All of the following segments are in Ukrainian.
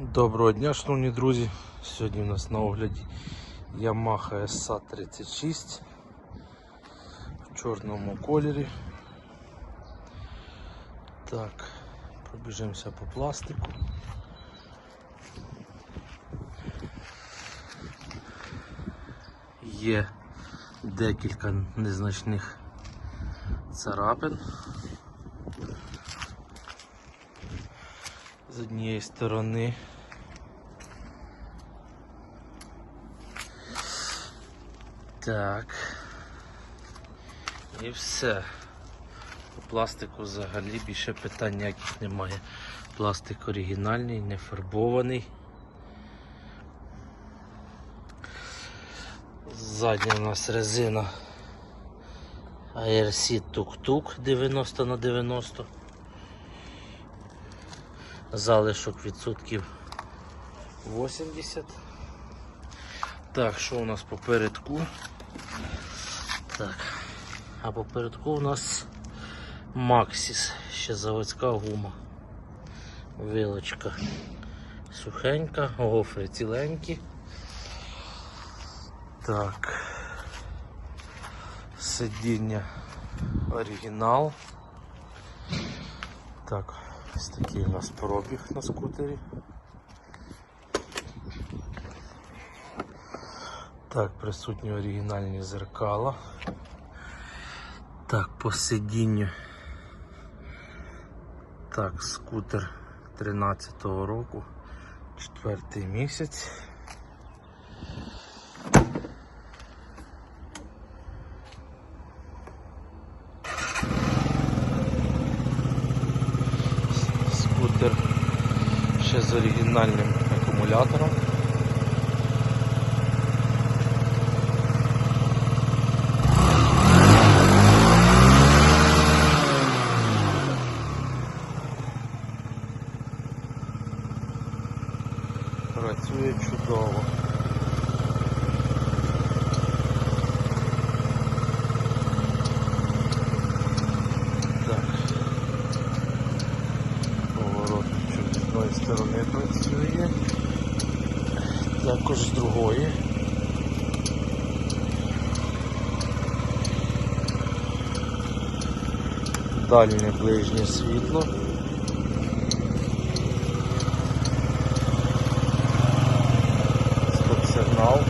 Доброго дня, шановні друзі. Сьогодні у нас на огляді Yamaha SA36 в чорному кольорі. Так, пробіжимося по пластику. Є декілька незначних царапин. З однієї сторони Так. І все. По пластику взагалі більше питань ніяких немає. Пластик оригінальний, не фарбований. Задня у нас резина ARC Тук-Тук 90 на 90. Залишок відсотків 80. Так, що у нас попередку? Так. А попередку у нас Максіс, ще заводська гума. Вилочка сухенька, гофри ціленькі. Так. Сидіння оригінал. Так, ось такий у нас пробіг на скутері. Так, присутні оригінальні зеркала. Так, по сидінню. Так, скутер 13-го року, четвертий місяць. Скутер ще з оригінальним акумулятором. Працює чудово. Так. Поворотничок з одної сторони працює. Також з другої. Дальнє ближнє світло. Стоп-сигнал.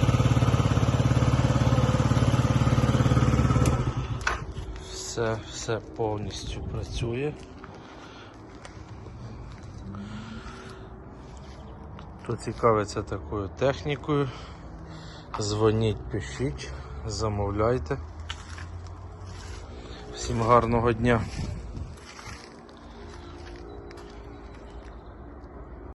Все, все повністю працює. Хто цікавиться такою технікою, дзвоніть, пишіть, замовляйте. Всім гарного дня!